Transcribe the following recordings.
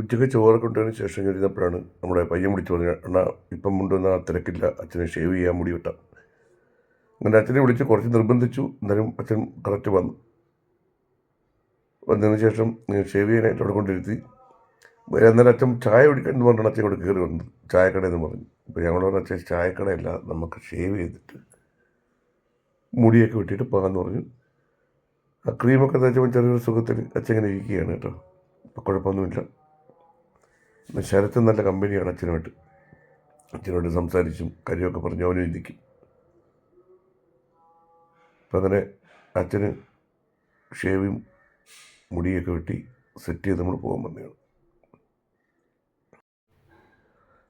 ഉച്ചയ്ക്ക് ചോറ് കൊണ്ടതിന് ശേഷം കഴിഞ്ഞപ്പോഴാണ് നമ്മുടെ പയ്യൻ വിളിച്ചു പറഞ്ഞത് അണ്ണാ ഇപ്പം കൊണ്ടുവന്ന ആ തിരക്കില്ല അച്ഛനെ ഷേവ് ചെയ്യാൻ മുടി വിട്ടാം. അങ്ങനെ അച്ഛനെ വിളിച്ച് കുറച്ച് നിർബന്ധിച്ചു എന്നാലും അച്ഛൻ കറക്റ്റ് വന്നു. വന്നതിന് ശേഷം ഷേവ് ചെയ്യാനായിട്ട് അവിടെ കൊണ്ടിരുത്തി അന്നേരം അച്ഛൻ ചായ കുടിക്കാൻ എന്ന് പറഞ്ഞാണ് അച്ഛൻ ഇവിടെ കയറി വന്നത് ചായക്കട എന്ന് പറഞ്ഞു. അപ്പോൾ ഞങ്ങൾ പറഞ്ഞു അച്ഛൻ ചായക്കടയല്ല നമുക്ക് ഷേവ് ചെയ്തിട്ട് മുടിയൊക്കെ വെട്ടിയിട്ട് പോകാൻ പറഞ്ഞു. ആ ക്രീമൊക്കെ തേച്ചപ്പോൾ ചെറിയൊരു സുഖത്തിൽ അച്ഛൻ ഇങ്ങനെ ഇരിക്കുകയാണ് കേട്ടോ. ഇപ്പോൾ കുഴപ്പമൊന്നുമില്ല. ശരത്ത് നല്ല കമ്പനിയാണ് അച്ഛനുമായിട്ട്. അച്ഛനോട് സംസാരിച്ചും കാര്യമൊക്കെ പറഞ്ഞു അവനും ഇരിക്കും അപ്പം അങ്ങനെ അച്ഛന് ഷേവും മുടിയൊക്കെ വെട്ടി സെറ്റ് ചെയ്ത് നമ്മൾ പോകാൻ വന്നതാണ്.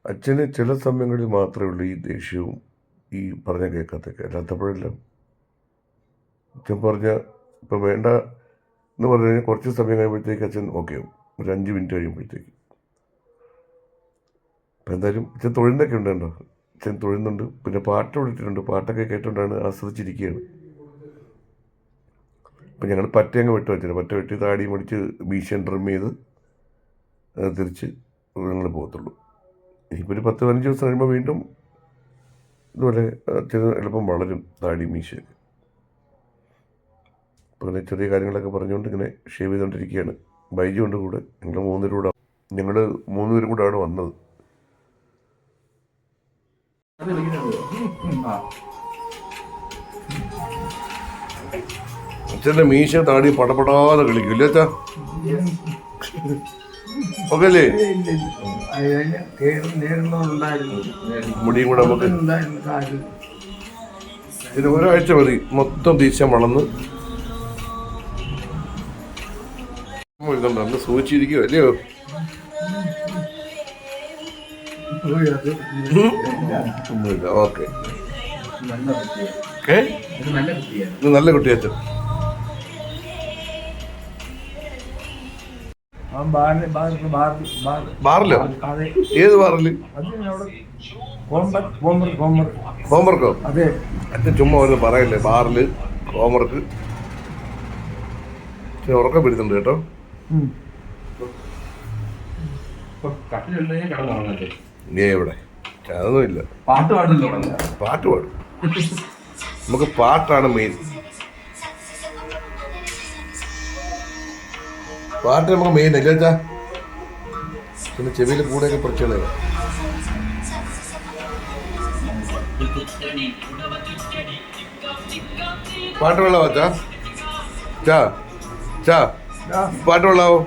അച്ഛന് ചില സമയങ്ങളിൽ മാത്രമേ ഉള്ളൂ ഈ ദേഷ്യവും ഈ പറഞ്ഞ കേൾക്കാത്തൊക്കെ. അല്ലാത്തപ്പോഴെല്ലാം അച്ഛൻ പറഞ്ഞ ഇപ്പം വേണ്ട എന്ന് പറഞ്ഞു കഴിഞ്ഞാൽ കുറച്ച് സമയം കഴിയുമ്പോഴത്തേക്ക് അച്ഛൻ ഓക്കെ ആവും. ഒരു അഞ്ച് മിനിറ്റ് കഴിയുമ്പോഴത്തേക്ക്. അപ്പം എന്തായാലും ഇച്ചിരി തൊഴിലിനൊക്കെ ഉണ്ട് കേട്ടോ ഇച്ചിരി തൊഴുന്നുണ്ട്. പിന്നെ പാട്ട് വിട്ടിട്ടുണ്ട് പാട്ടൊക്കെ കേട്ടുകൊണ്ടാണ് ആസ്വദിച്ചിരിക്കുകയാണ് അപ്പം ഞങ്ങൾ പറ്റയങ്ങ് വെട്ട് വെച്ചത് പറ്റ വെട്ടി താടി മടിച്ച് മീശൻ ഡ്രം ചെയ്ത് തിരിച്ച് ഞങ്ങൾ പോകത്തുള്ളൂ. ഇനിയിപ്പോൾ ഒരു പത്ത് പതിനഞ്ച് ദിവസം കഴിയുമ്പോൾ വീണ്ടും ഇതുപോലെ അച്ഛന് എളുപ്പം വളരും താടി മീശയൊക്കെ. അപ്പോൾ അങ്ങനെ ചെറിയ കാര്യങ്ങളൊക്കെ പറഞ്ഞുകൊണ്ട് ഇങ്ങനെ ഷേവ് ചെയ്തുകൊണ്ടിരിക്കുകയാണ് ബൈജു ഉണ്ട് കൂടെ. ഞങ്ങൾ മൂന്നുപേരും കൂടെ. ഞങ്ങൾ മൂന്നുപേരും കൂടെ അവിടെ വന്നത്. അച്ഛന്റെ മീശ താടി പടപടാതെ കളിക്കും അല്ലേ മുടിയും കൂടെ നമുക്ക് ഉണ്ടായിരുന്നു കാര്യം ഇത് ഒരാഴ്ച മതി. മൊത്തം തീശ വളർന്ന് ഇതുണ്ട് അല്ലയോ ബാറിൽ ബാറിൽ നല്ല ബാറിൽ ബാറിലോ ഏത് ബാറിൽ? ഹോംവർക്ക്? അതെ. അച്ഛൻ ചുമ്മാ ഒന്ന് പറയല്ലേ ബാറിൽ ഹോംവർക്ക്. ഉറക്കം പിടിക്കുന്നുണ്ട് കേട്ടോ. ഉം. കട്ടിലുണ്ടെങ്കിൽ കിടന്നുറങ്ങല്ലേ നീ എവിടെ? അതൊന്നുമില്ല. പാട്ട് തുടങ്ങുക. പാട്ട് പാടും. നമുക്ക് പാട്ടാണ് മെയിൻ പാട്ട് നമുക്ക് മെയിൻ അല്ലേ ചാ പിന്നെ ചെവിയിൽ കൂടെയൊക്കെ പ്രശ്നമാണ് പാട്ട് വെള്ളാവോ ചാ ചാ ചാ പാട്ട് വെള്ളാവോ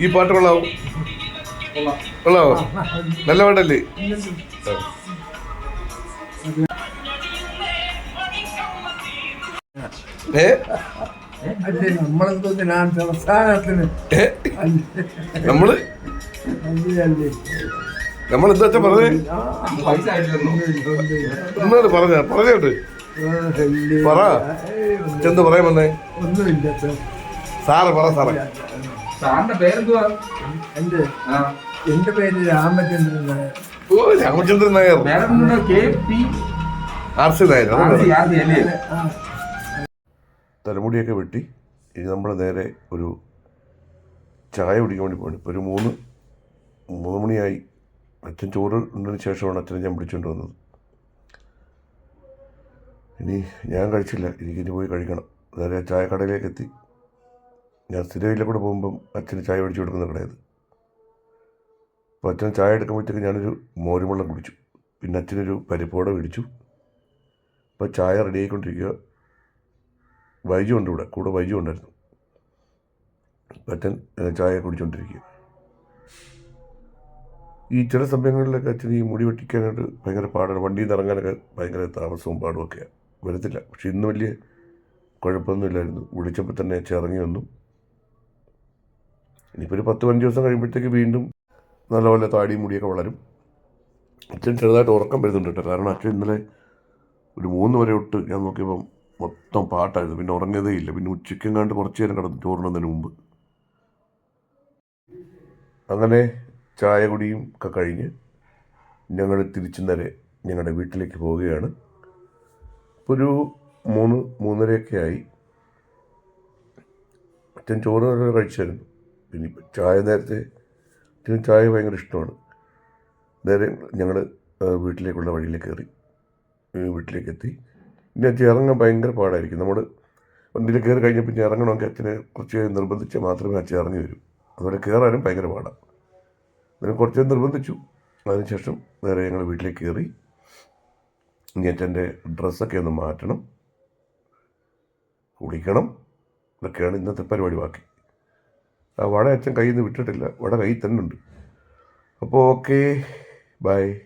ഈ പാട്ട് വെള്ളാവോ വെള്ളാവോ നല്ല പാട്ടല്ലേ? നമ്മൾ? നമ്മൾ എന്താ വെച്ചാ പറഞ്ഞേ പറഞ്ഞ പറഞ്ഞോട്ട് പറ. പറയാൻ വന്നേ? സാറ് പറ സാറേ. സാറിന്റെ പേരെന്തുവാ? എന്റെ ആ എന്റെ പേര് രാമചന്ദ്രൻ നായർ. ഓ Ramachandran Nair. K P R C ആ. തലമുടിയൊക്കെ വെട്ടി ഇനി നമ്മൾ നേരെ ഒരു ചായ കുടിക്കാൻ വേണ്ടി പോകണം ഇപ്പോൾ ഒരു മൂന്ന് മൂന്ന് മണിയായി. അച്ഛൻ ചോറ് ഉണ്ടതിന് ശേഷമാണ് അച്ഛനെ ഞാൻ പിടിച്ചുകൊണ്ട് വന്നത്. ഇനി ഞാൻ കഴിച്ചില്ല. എനിക്കിനി പോയി കഴിക്കണം. നേരെ ചായക്കടയിലേക്ക് എത്തി. ഞാൻ സ്ഥിരമില്ല കൂടെ പോകുമ്പം അച്ഛന് ചായ മേടിച്ച് കൊടുക്കുന്ന കടയത് അപ്പോൾ അച്ഛൻ ചായ എടുക്കുമ്പോഴത്തേക്ക് ഞാനൊരു മോരുവെള്ളം കുടിച്ചു. പിന്നെ അച്ഛനൊരു പരിപ്പോടെ മേടിച്ചു. അപ്പോൾ ചായ റെഡിയായിക്കൊണ്ടിരിക്കുക വൈജു ഉണ്ട് ഇവിടെ. കൂടെ വൈജു ഉണ്ടായിരുന്നു. അച്ഛൻ ചായ കുടിച്ചുകൊണ്ടിരിക്കുക ഈ ചില സമയങ്ങളിലൊക്കെ അച്ഛൻ ഈ മുടി വെട്ടിക്കാനായിട്ട് ഭയങ്കര പാടാണ്. വണ്ടിയിൽ നിന്ന് ഇറങ്ങാനൊക്കെ ഭയങ്കര താമസവും പാടുമൊക്കെയാണ് വരത്തില്ല. പക്ഷെ ഇന്ന് വലിയ കുഴപ്പമൊന്നുമില്ലായിരുന്നു വിളിച്ചപ്പോൾ തന്നെ അച്ഛൻ വന്നു. ഇനിയിപ്പോൾ ഒരു പത്ത് പതിനഞ്ച് ദിവസം കഴിയുമ്പോഴത്തേക്ക് വീണ്ടും നല്ലപോലെ താടിയും മുടിയൊക്കെ വളരും. അച്ഛൻ ചെറുതായിട്ട് ഉറക്കം വരുന്നുണ്ട് കേട്ടോ. കാരണം അച്ഛൻ ഇന്നലെ ഒരു മൂന്ന് വരെ തൊട്ട് ഞാൻ നോക്കിയപ്പം മൊത്തം പാട്ടായിരുന്നു. പിന്നെ ഉറങ്ങിയതേ ഇല്ല. പിന്നെ ഉച്ചയ്ക്കും കണ്ട് കുറച്ച് നേരം കിടന്നു ചോറിനതിന് മുമ്പ്. അങ്ങനെ ചായ കുടിയും ഒക്കെ കഴിഞ്ഞ് ഞങ്ങൾ തിരിച്ചു നേരെ ഞങ്ങളുടെ വീട്ടിലേക്ക് പോവുകയാണ്. ഒരു മൂന്ന് മൂന്നരയൊക്കെ ആയി. അച്ഛൻ ചോറ് കഴിച്ചായിരുന്നു. പിന്നെ ഇപ്പം ചായ നേരത്തെ അച്ഛന് ചായ ഭയങ്കര ഇഷ്ടമാണ്. നേരെ ഞങ്ങൾ വീട്ടിലേക്കുള്ള വഴിയിൽ കയറി വീട്ടിലേക്ക് എത്തി. ഇനി അച്ഛൻ ഇറങ്ങാൻ ഭയങ്കര പാടായിരിക്കും. നമ്മൾ വണ്ടിയിൽ കയറി കഴിഞ്ഞാൽ പിന്നെ ഇറങ്ങണമെങ്കിൽ അച്ഛനെ കുറച്ച് നിർബന്ധിച്ചാൽ മാത്രമേ അച്ഛൻ ഇറങ്ങി വരൂ. അതുപോലെ കയറാനും ഭയങ്കര പാടാണ് അതിന് കുറച്ച് നിർബന്ധിച്ചു. അതിനുശേഷം നേരെ ഞങ്ങൾ വീട്ടിലേക്ക് കയറി ഇനി അച്ഛന്റെ ഡ്രസ്സൊക്കെ ഒന്ന് മാറ്റണം. കുളിക്കണം. ഇതൊക്കെയാണ് ഇന്നത്തെ പരിപാടി ബാക്കി. വട അച്ഛൻ കയ്യിൽ നിന്ന് വിട്ടിട്ടില്ല. വട കയ്യിൽ തന്നെ ഉണ്ട് അപ്പോൾ ഓക്കെ ബൈ.